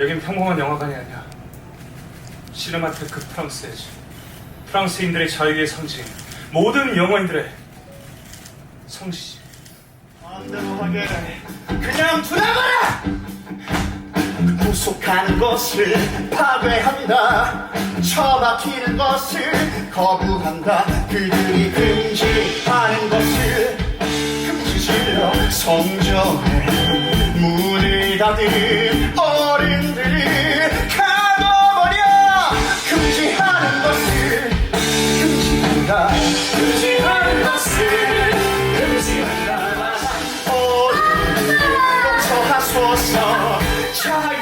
여긴 평범한 영화관이 아니야. 시네마테크 프랑스에지. 프랑스인들의 자유의 상징. 모든 영화인들의 성지. 마음대로 하게 그냥 두나봐라 구속하는 것을 파괴합니다 처박히는 것을 거부한다 그들이 금지하는 것을 금지시려 성전에 문을 닫은 한다 의지하는 것을 의지한다 오늘 용서하소서 자유